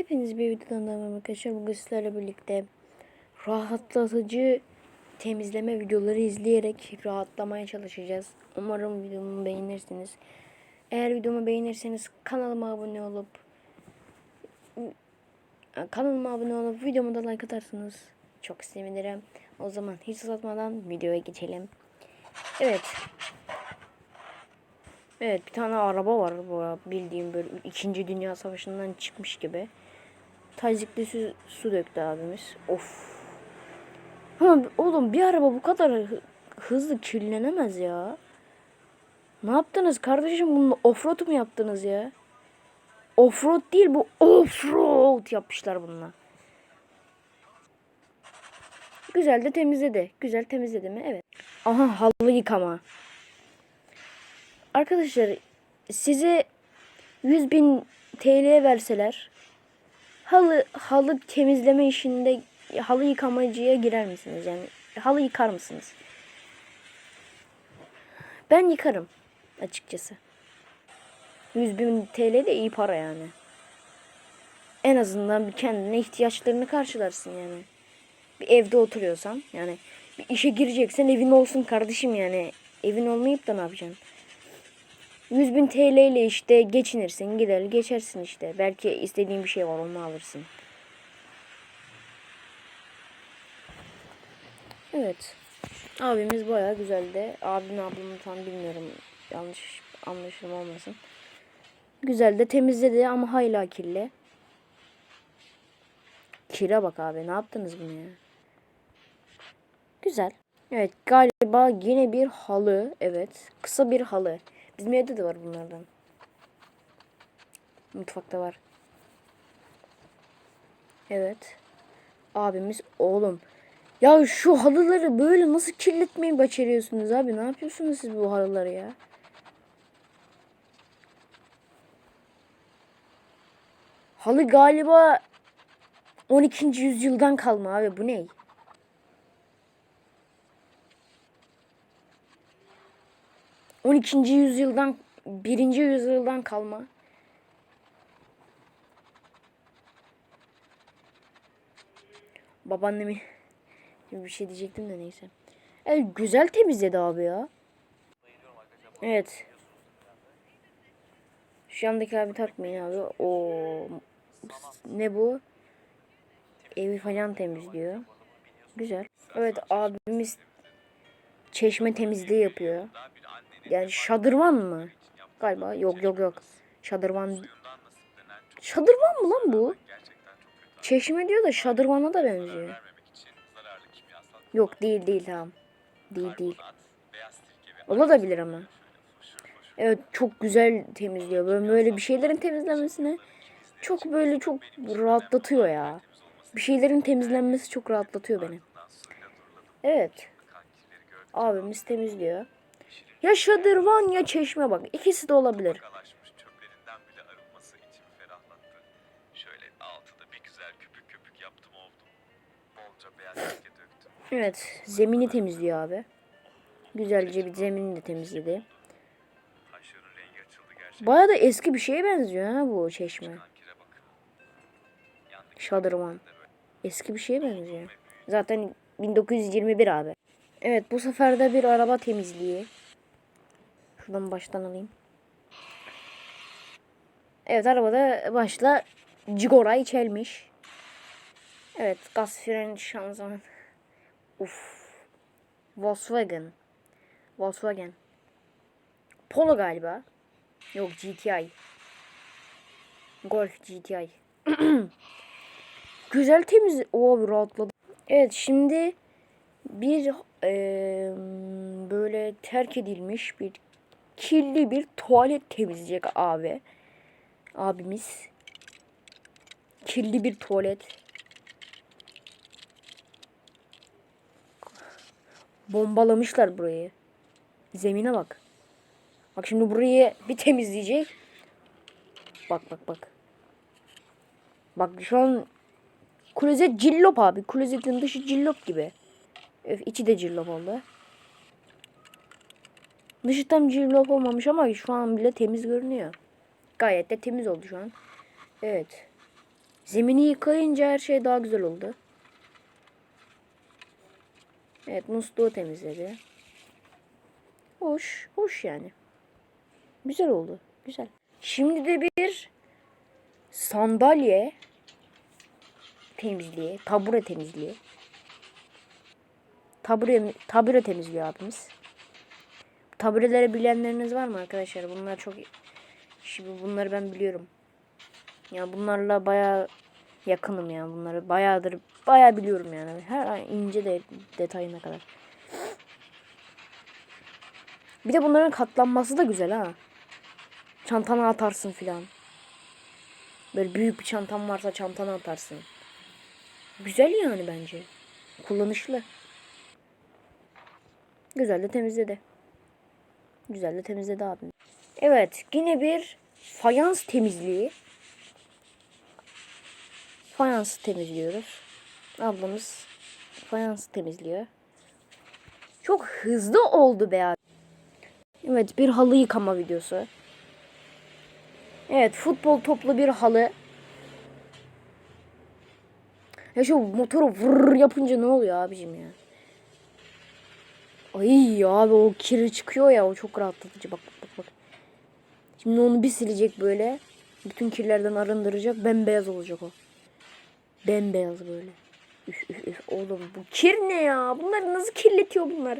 Hepiniz bir videodan devam arkadaşlar. Bugün sizlerle birlikte rahatlatıcı temizleme videoları izleyerek rahatlamaya çalışacağız. Umarım videomu beğenirsiniz. Eğer videomu beğenirseniz kanalıma abone olup kanalıma abone olup videomu da like atarsınız. Çok sevinirim. O zaman hiç uzatmadan videoya geçelim. Evet. Evet bir tane araba var bu bildiğim böyle 2. Dünya Savaşı'ndan çıkmış gibi. Tazikli su, su döktü abimiz. Of. Ha, oğlum bir araba bu kadar hı- hızlı kirlenemez ya. Ne yaptınız kardeşim bunu offroad mu yaptınız ya? Offroad değil bu offroad yapmışlar bununla. Güzel de temizledi. Güzel temizledi mi? Evet. Aha halı yıkama. Arkadaşlar size 100 bin TL verseler halı halı temizleme işinde halı yıkamacıya girer misiniz? Yani halı yıkar mısınız? Ben yıkarım açıkçası. 100 bin TL de iyi para yani. En azından bir kendine ihtiyaçlarını karşılarsın yani. Bir evde oturuyorsan yani bir işe gireceksen evin olsun kardeşim yani. Evin olmayıp da ne yapacaksın? 100 bin TL ile işte geçinirsin gider geçersin işte. Belki istediğin bir şey var onu alırsın. Evet. Abimiz bayağı güzeldi. Abim ablamı tam bilmiyorum. Yanlış anlaşılma olmasın. Güzel de temizledi ama hala kirli. Kire bak abi ne yaptınız bunu ya? Güzel. Evet galiba yine bir halı. Evet. Kısa bir halı. Bizim evde de var bunlardan. Mutfakta var. Evet. Abimiz oğlum. Ya şu halıları böyle nasıl kirletmeyi başarıyorsunuz abi? Ne yapıyorsunuz siz bu halıları ya? Halı galiba 12. yüzyıldan kalma abi. Bu ne? On ikinci yüzyıldan birinci yüzyıldan kalma. Babaannemi Şimdi bir şey diyecektim de neyse. Evet güzel temizledi abi ya. Evet. Şu yandaki abi takmayın abi. O ne bu? Evi falan temizliyor. Güzel. Evet abimiz çeşme temizliği yapıyor. Yani şadırvan mı? Galiba yok yok yok. Şadırvan. Şadırvan mı lan bu? Çeşme diyor da şadırvana da benziyor. Yok değil değil tamam. Değil değil. Olabilir ama. Evet çok güzel temizliyor. Böyle, böyle bir şeylerin temizlenmesine çok böyle çok rahatlatıyor ya. Bir şeylerin temizlenmesi çok rahatlatıyor beni. Evet. Abimiz temizliyor. Ya şadırvan ya çeşme bak. İkisi de olabilir. Evet. Zemini temizliyor abi. Güzelce bir zemini de temizledi. Baya da eski bir şeye benziyor ha bu çeşme. Şadırvan. Eski bir şeye benziyor. Zaten 1921 abi. Evet bu sefer de bir araba temizliği. Şuradan baştan alayım. Evet arabada başla Cigora'yı çelmiş. Evet gaz fren şanzıman. Uf. Volkswagen. Volkswagen. Polo galiba. Yok GTI. Golf GTI. Güzel temiz. O rahatladım. Evet şimdi bir eee, böyle terk edilmiş bir kirli bir tuvalet temizleyecek abi. Abimiz. Kirli bir tuvalet. Bombalamışlar burayı. Zemine bak. Bak şimdi burayı bir temizleyecek. Bak bak bak. Bak şu an klozet cillop abi. Klozetin dışı cillop gibi. Öf, içi de cillop oldu. Dışı tam cillop olmamış ama şu an bile temiz görünüyor. Gayet de temiz oldu şu an. Evet. Zemini yıkayınca her şey daha güzel oldu. Evet musluğu temizledi. Hoş. Hoş yani. Güzel oldu. Güzel. Şimdi de bir sandalye temizliği, tabure temizliği. Tabure, tabure temizliyor abimiz. Tabureleri bilenleriniz var mı arkadaşlar? Bunlar çok şimdi bunları ben biliyorum. Ya bunlarla baya yakınım ya bunları bayağıdır baya biliyorum yani her ince de detayına kadar. Bir de bunların katlanması da güzel ha. Çantana atarsın filan. Böyle büyük bir çantam varsa çantana atarsın. Güzel yani bence. Kullanışlı. Güzel de temizledi. Güzel de temizledi abim. Evet yine bir fayans temizliği. Fayans temizliyoruz. Ablamız fayans temizliyor. Çok hızlı oldu be abi. Evet bir halı yıkama videosu. Evet futbol toplu bir halı. Ya şu motoru vurr yapınca ne oluyor abicim ya? Ay abi o kiri çıkıyor ya o çok rahatlatıcı bak bak bak. Şimdi onu bir silecek böyle. Bütün kirlerden arındıracak bembeyaz olacak o. Bembeyaz böyle. Üf üf üf oğlum bu kir ne ya? Bunları nasıl kirletiyor bunlar?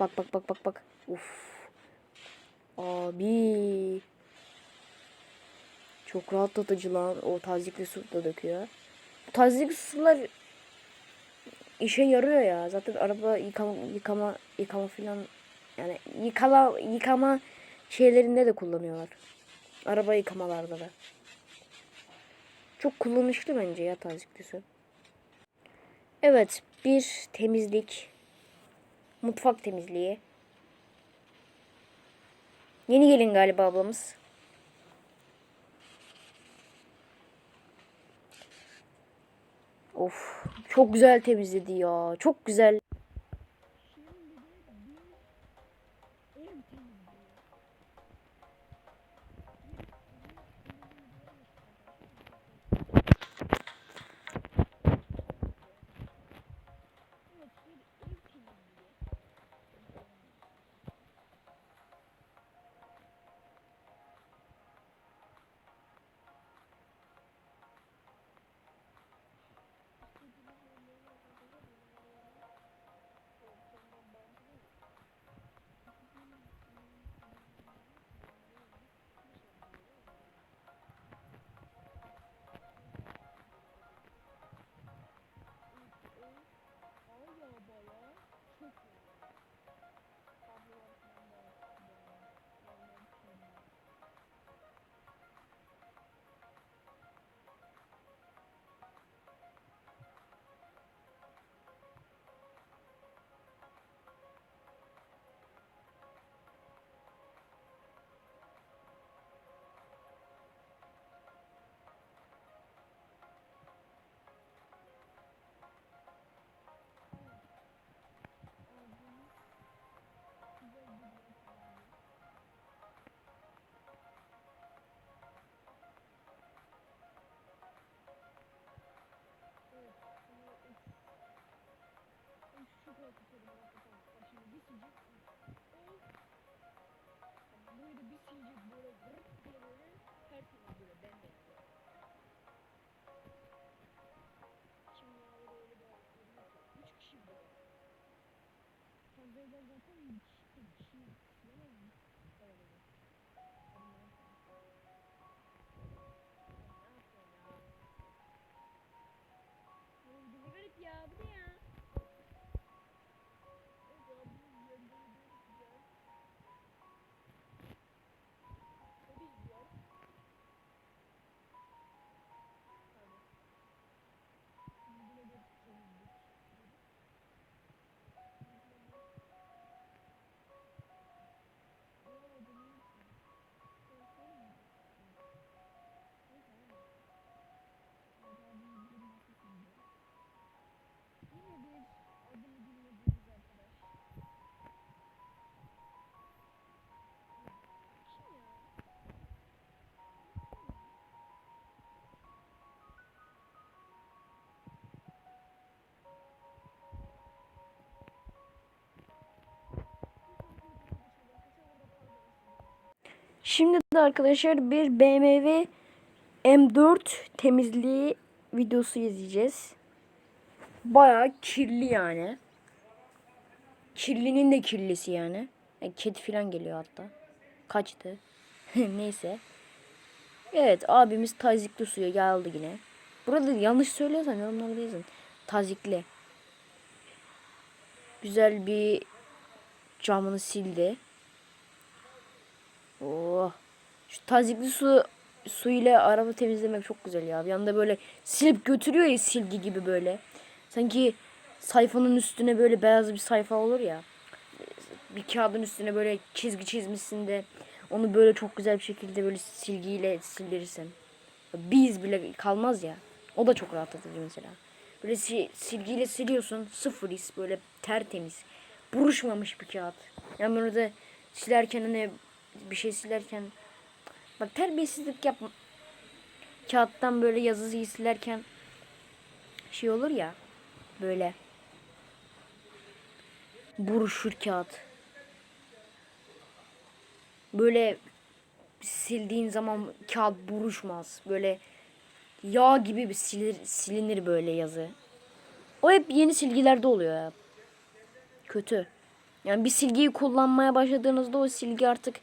Bak bak bak bak bak. Uf. Abi. Çok rahatlatıcı lan. O tazikli su da döküyor. Tazikli sular işe yarıyor ya. Zaten araba yıkama yıkama yıkama filan yani yıkala yıkama şeylerinde de kullanıyorlar. Araba yıkamalarda da. Çok kullanışlı bence ya tazikli su. Evet, bir temizlik. Mutfak temizliği. Yeni gelin galiba ablamız. Of, çok güzel temizledi ya. Çok güzel. bigger than Arkadaşlar bir BMW M4 temizliği videosu izleyeceğiz. Bayağı kirli yani. Kirlinin de kirlisi yani. yani kedi falan geliyor hatta. Kaçtı. Neyse. Evet abimiz tazikli suya geldi yine. Burada yanlış söylüyorsan yorumlarda yazın. Tazikli. Güzel bir camını sildi. Oh. Şu tazikli su su ile araba temizlemek çok güzel ya. Bir anda böyle silip götürüyor ya silgi gibi böyle. Sanki sayfanın üstüne böyle beyaz bir sayfa olur ya. Bir kağıdın üstüne böyle çizgi çizmişsin de onu böyle çok güzel bir şekilde böyle silgiyle sildirirsen. Biz bile kalmaz ya. O da çok rahatlatıcı mesela. Böyle si- silgiyle siliyorsun sıfır his böyle tertemiz. Buruşmamış bir kağıt. Yani bunu da silerken hani bir şey silerken bak terbiyesizlik yapma. Kağıttan böyle yazıyı silerken şey olur ya böyle buruşur kağıt. Böyle sildiğin zaman kağıt buruşmaz. Böyle yağ gibi bir silir, silinir böyle yazı. O hep yeni silgilerde oluyor ya. Kötü. Yani bir silgiyi kullanmaya başladığınızda o silgi artık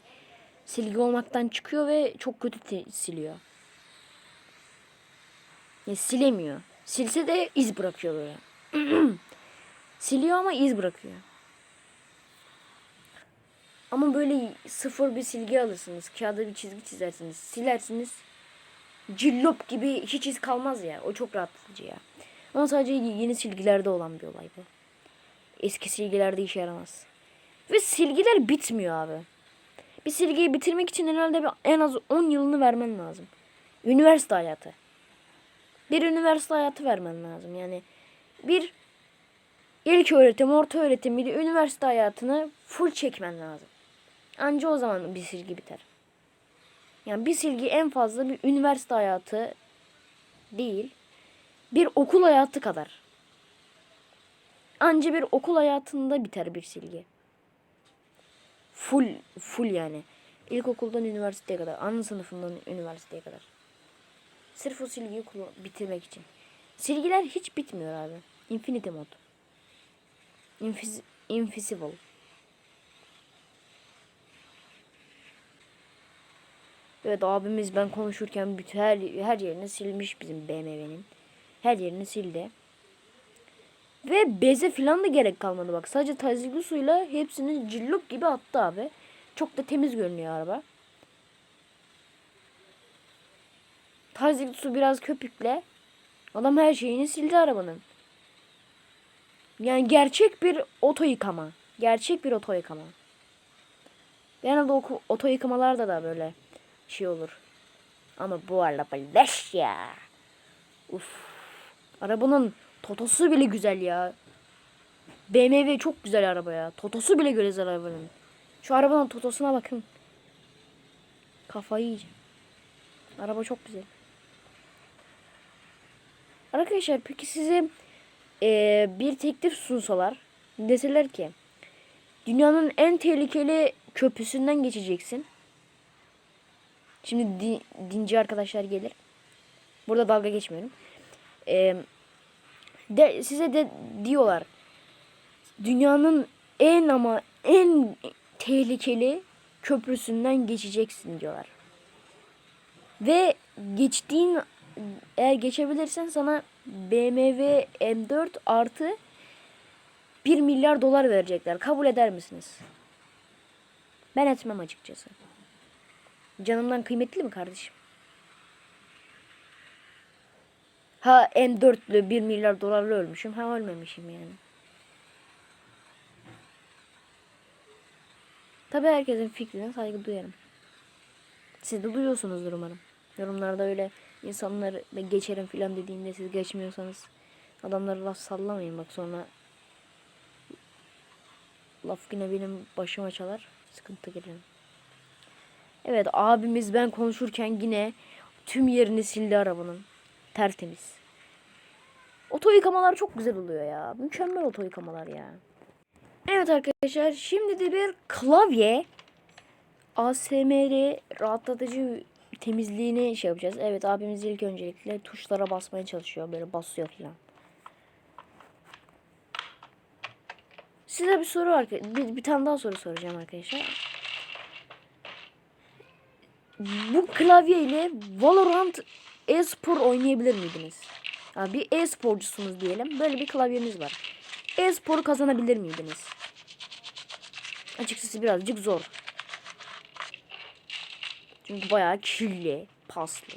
silgi olmaktan çıkıyor ve çok kötü siliyor. Ya silemiyor. Silse de iz bırakıyor böyle. Siliyor ama iz bırakıyor. Ama böyle sıfır bir silgi alırsınız. Kağıda bir çizgi çizersiniz. Silersiniz. Cillop gibi hiç iz kalmaz ya. O çok rahatlatıcı ya. Ama sadece yeni silgilerde olan bir olay bu. Eski silgilerde işe yaramaz. Ve silgiler bitmiyor abi. Bir silgiyi bitirmek için herhalde bir, en az 10 yılını vermen lazım. Üniversite hayatı. Bir üniversite hayatı vermen lazım. Yani bir ilk öğretim, orta öğretim, bir üniversite hayatını full çekmen lazım. Anca o zaman bir silgi biter. Yani bir silgi en fazla bir üniversite hayatı değil. Bir okul hayatı kadar. Anca bir okul hayatında biter bir silgi. Full, full yani. İlkokuldan üniversiteye kadar, ana sınıfından üniversiteye kadar. Sırf o silgiyi bitirmek için. Silgiler hiç bitmiyor abi. Infinity mod. Infis Invisible. Evet abimiz ben konuşurken bütün her, her yerini silmiş bizim BMW'nin. Her yerini sildi. Ve beze falan da gerek kalmadı bak. Sadece tazikli suyla hepsini cillop gibi attı abi. Çok da temiz görünüyor araba. Tazikli su biraz köpükle. Adam her şeyini sildi arabanın. Yani gerçek bir oto yıkama. Gerçek bir oto yıkama. Genelde oto yıkamalarda da böyle şey olur. Ama bu araba leş ya. Uf. Arabanın totosu bile güzel ya. BMW çok güzel araba ya. Totosu bile güzel arabanın. Şu arabanın totosuna bakın. Kafayı yiyeceğim. Araba çok güzel. Arkadaşlar peki size eee, bir teklif sunsalar deseler ki dünyanın en tehlikeli köprüsünden geçeceksin. Şimdi di- dinci arkadaşlar gelir. Burada dalga geçmiyorum. Eee, de, size de diyorlar dünyanın en ama en tehlikeli köprüsünden geçeceksin diyorlar. Ve geçtiğin eğer geçebilirsen sana BMW M4 artı 1 milyar dolar verecekler. Kabul eder misiniz? Ben etmem açıkçası. Canımdan kıymetli mi kardeşim? Ha M4'lü 1 milyar dolarla ölmüşüm. Ha ölmemişim yani. Tabi herkesin fikrine saygı duyarım. Siz de duyuyorsunuzdur umarım. Yorumlarda öyle insanlar ben geçerim filan dediğinde siz geçmiyorsanız adamlara laf sallamayın bak sonra laf yine benim başıma çalar sıkıntı girerim. Evet abimiz ben konuşurken yine tüm yerini sildi arabanın. Tertemiz. Oto yıkamalar çok güzel oluyor ya. Mükemmel oto yıkamalar ya. Evet arkadaşlar şimdi de bir klavye ASMR rahatlatıcı temizliğini şey yapacağız. Evet abimiz ilk öncelikle tuşlara basmaya çalışıyor. Böyle basıyor falan. Size bir soru var. Bir, bir tane daha soru soracağım arkadaşlar. Bu klavye ile Valorant e-spor oynayabilir miydiniz? Ya bir e-sporcusunuz diyelim. Böyle bir klavyeniz var. E-sporu kazanabilir miydiniz? Açıkçası birazcık zor. Çünkü bayağı kirli, paslı.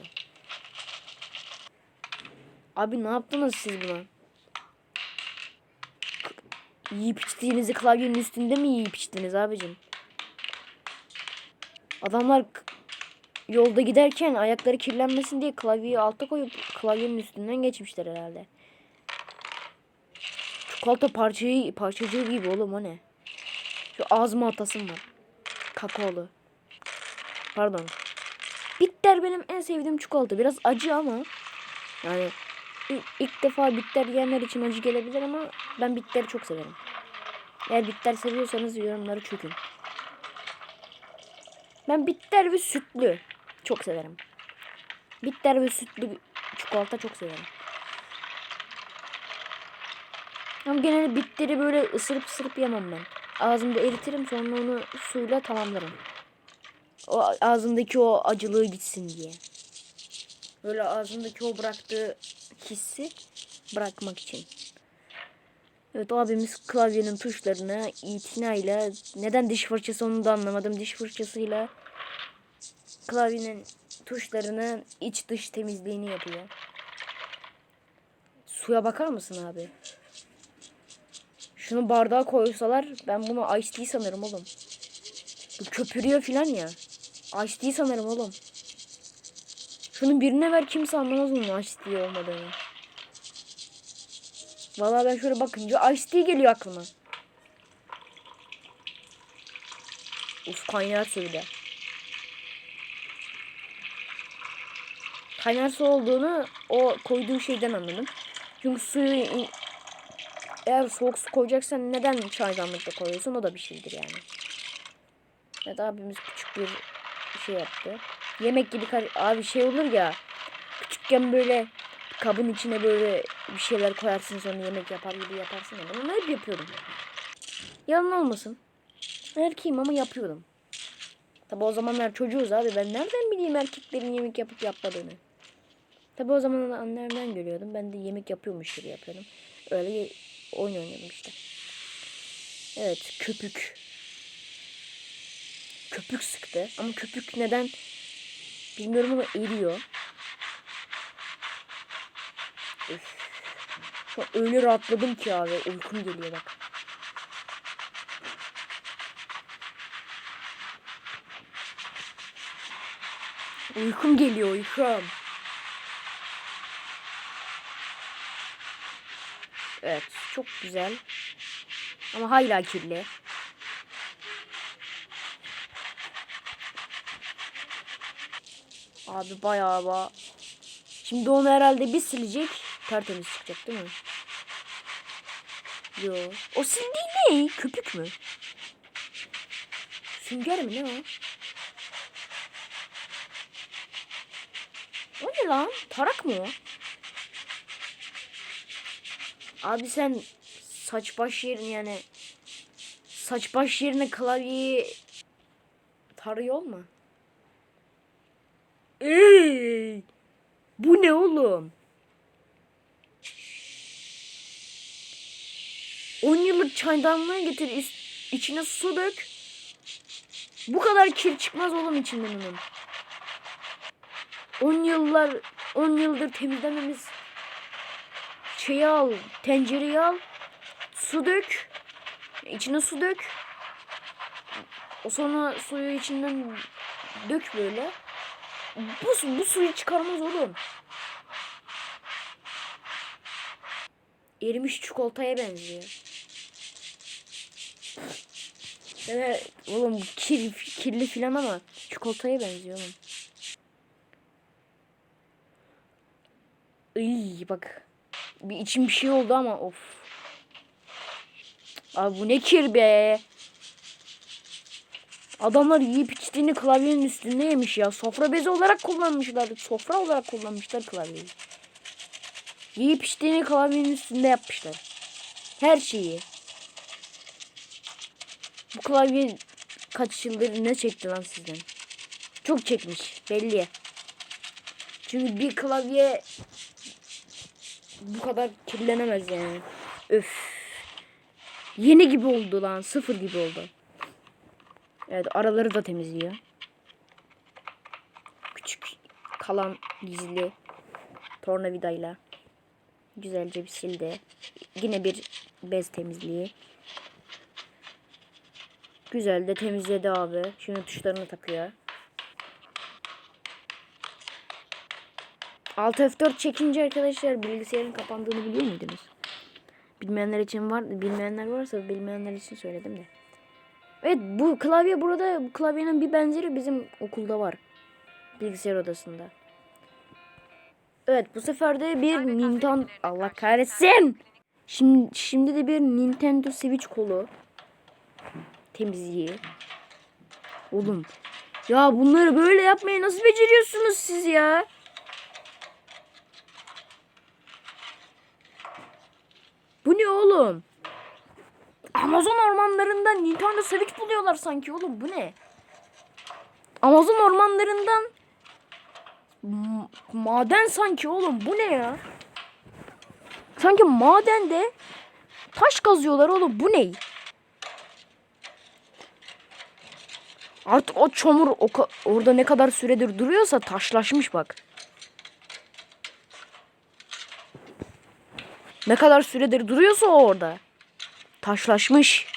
Abi ne yaptınız siz buna? Yiyip içtiğinizi klavyenin üstünde mi yiyip içtiniz abicim? Adamlar yolda giderken ayakları kirlenmesin diye klavyeyi alta koyup klavyenin üstünden geçmişler herhalde. Çikolata parçayı, parçacığı gibi oğlum o ne? Şu ağzıma atasım var. Kakaolu. Pardon. Bitter benim en sevdiğim çikolata. Biraz acı ama yani ilk defa bitter yiyenler için acı gelebilir ama ben bitteri çok severim. Eğer bitter seviyorsanız yorumları çökün. Ben bitter ve sütlü çok severim. Bitter ve sütlü çikolata çok severim. Ama genelde bitteri böyle ısırıp ısırıp yemem ben. Ağzımda eritirim sonra onu suyla tamamlarım. O ağzımdaki o acılığı gitsin diye. Böyle ağzımdaki o bıraktığı hissi bırakmak için. Evet abimiz klavyenin tuşlarını itinayla neden diş fırçası onu da anlamadım. Diş fırçasıyla klavyenin tuşlarını iç dış temizliğini yapıyor. Suya bakar mısın abi? Şunu bardağa koysalar ben bunu ice tea sanırım oğlum. Bu köpürüyor filan ya. Ice tea sanırım oğlum. Şunu birine ver kimse anlamaz onun ice tea olmadığını. Vallahi ben şöyle bakınca ice tea geliyor aklıma. Uf kaynar su bir de. Kaynar su olduğunu o koyduğu şeyden anladım. Çünkü suyu eğer soğuk su koyacaksan neden çaydanlıkta koyuyorsun o da bir şeydir yani. Evet abimiz küçük bir şey yaptı. Yemek gibi abi şey olur ya. Küçükken böyle kabın içine böyle bir şeyler koyarsın sonra yemek yapar gibi yaparsın ya. Ben onu hep yapıyordum. Yalan olmasın. Erkeğim ama yapıyordum. Tabi o zamanlar çocuğuz abi. Ben nereden bileyim erkeklerin yemek yapıp yapmadığını. Tabi o zaman annemden görüyordum. Ben de yemek yapıyormuş gibi yapıyordum. Öyle oyun oynuyordum işte. Evet köpük. Köpük sıktı. Ama köpük neden bilmiyorum ama eriyor. Üf. Şu öyle rahatladım ki abi. Uykum geliyor bak. Uykum geliyor uykum. Evet çok güzel. Ama hala kirli. Abi bayağı ba. Şimdi onu herhalde bir silecek. Tertemiz çıkacak değil mi? Yo. O sildiği ne? Köpük mü? Sünger mi ne o? O ne lan? Tarak mı o? Abi sen saç baş yerin yani saç baş yerine klavyeyi tarıyor mu? Ey! Bu ne oğlum? 10 yıllık çaydanlığı getir içine su dök. Bu kadar kir çıkmaz oğlum içinden onun. 10 yıllar 10 yıldır temizlememiz şeyi al, tencereyi al, su dök, içine su dök. O sonra suyu içinden dök böyle. Bu, bu suyu çıkarmaz oğlum. Erimiş çikolataya benziyor. Evet, oğlum kir, kirli filan ama çikolataya benziyor oğlum. Iy bak. Bir içim bir şey oldu ama of. Abi bu ne kir be. Adamlar yiyip içtiğini klavyenin üstünde yemiş ya. Sofra bezi olarak kullanmışlar. Sofra olarak kullanmışlar klavyeyi. Yiyip içtiğini klavyenin üstünde yapmışlar. Her şeyi. Bu klavye kaç yıldır ne çekti lan sizden? Çok çekmiş belli. Çünkü bir klavye bu kadar kirlenemez yani. Öf. Yeni gibi oldu lan. Sıfır gibi oldu. Evet araları da temizliyor. Küçük kalan gizli tornavidayla güzelce bir sildi. Yine bir bez temizliği. Güzel de temizledi abi. Şimdi tuşlarını takıyor. Alt F4 çekince arkadaşlar bilgisayarın kapandığını biliyor muydunuz? Bilmeyenler için var, bilmeyenler varsa bilmeyenler için söyledim de. Evet bu klavye burada bu klavyenin bir benzeri bizim okulda var. Bilgisayar odasında. Evet bu sefer de bir Nintendo Allah kahretsin. Şimdi şimdi de bir Nintendo Switch kolu temizliği. Oğlum ya bunları böyle yapmayı nasıl beceriyorsunuz siz ya? Bu ne oğlum? Amazon ormanlarından Nintendo Switch buluyorlar sanki oğlum bu ne? Amazon ormanlarından maden sanki oğlum bu ne ya? Sanki madende taş kazıyorlar oğlum bu ne? Artık o çamur o orada ne kadar süredir duruyorsa taşlaşmış bak. Ne kadar süredir duruyorsa orada. Taşlaşmış.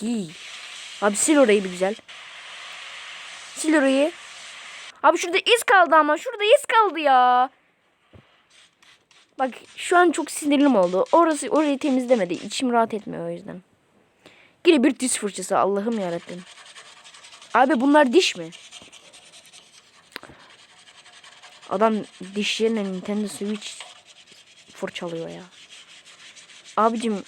İyi. Abi sil orayı bir güzel. Sil orayı. Abi şurada iz kaldı ama. Şurada iz kaldı ya. Bak şu an çok sinirim oldu. Orası orayı temizlemedi. İçim rahat etmiyor o yüzden. Yine bir diş fırçası. Allah'ım yarabbim. Abi bunlar diş mi? Adam dişlerine Nintendo Switch fırçalıyor ya. Abicim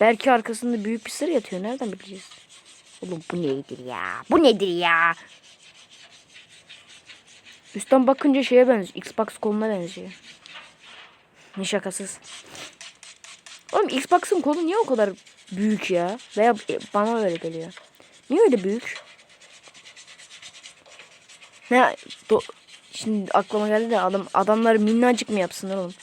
Belki arkasında büyük bir sır yatıyor. Nereden bileceğiz? Oğlum bu nedir ya? Bu nedir ya? Üstten bakınca şeye benziyor. Xbox koluna benziyor. Ne şakasız. Oğlum Xbox'ın kolu niye o kadar büyük ya? Veya bana öyle geliyor. Niye öyle büyük? Ne? Do Şimdi aklıma geldi de adam adamlar minnacık mı yapsın oğlum?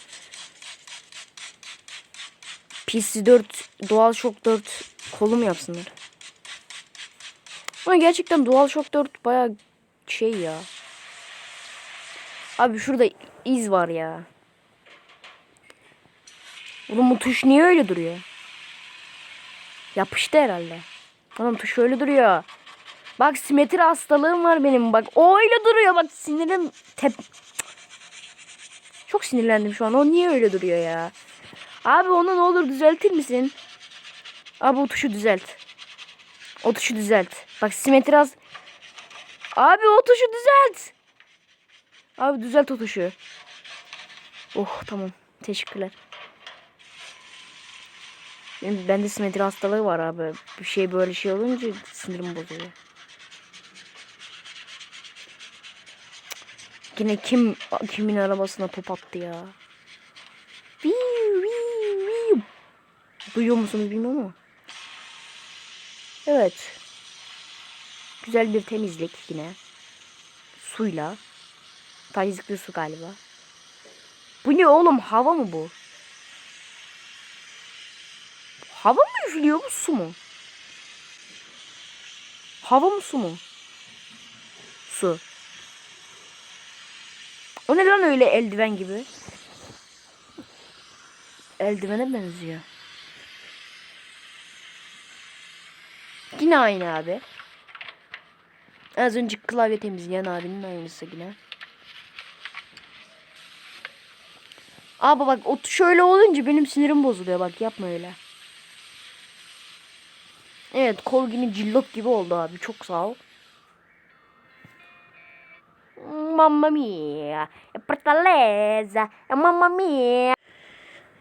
PC4 DualShock 4 kolu mu yapsınlar? Ama gerçekten DualShock 4 baya şey ya. Abi şurada iz var ya. Oğlum bu tuş niye öyle duruyor? Yapıştı herhalde. Oğlum tuş öyle duruyor. Bak simetri hastalığım var benim. Bak o öyle duruyor. Bak sinirim tep... Çok sinirlendim şu an. O niye öyle duruyor ya? Abi onu ne olur düzeltir misin? Abi o tuşu düzelt. O tuşu düzelt. Bak simetri az... Abi o tuşu düzelt. Abi düzelt o tuşu. Oh tamam. Teşekkürler. Bende simetri hastalığı var abi. Bir şey böyle şey olunca sinirim bozuluyor. Yine kim kimin arabasına top attı ya? Viu, viu, viu. Duyuyor musunuz bilmiyorum ama. Evet. Güzel bir temizlik yine. Suyla. Tazikli su galiba. Bu ne oğlum? Hava mı bu? Hava mı üflüyor bu su mu? Hava mı su mu? Su. O ne lan öyle eldiven gibi? Eldivene benziyor. Yine aynı abi. Az önce klavye temizleyen abinin aynısı yine. Abi bak o şöyle olunca benim sinirim bozuluyor bak yapma öyle. Evet kol gibi cillop gibi oldu abi çok sağ ol. Mamma mia, fortaleza, mamma mia.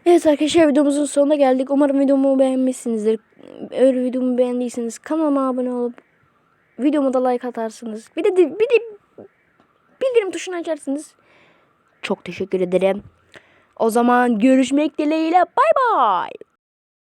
Evet arkadaşlar videomuzun sonuna geldik. Umarım videomu beğenmişsinizdir. Eğer videomu beğendiyseniz kanalıma abone olup videoma da like atarsınız. Bir de, bir de bildirim tuşunu açarsınız. Çok teşekkür ederim. O zaman görüşmek dileğiyle. Bay bay.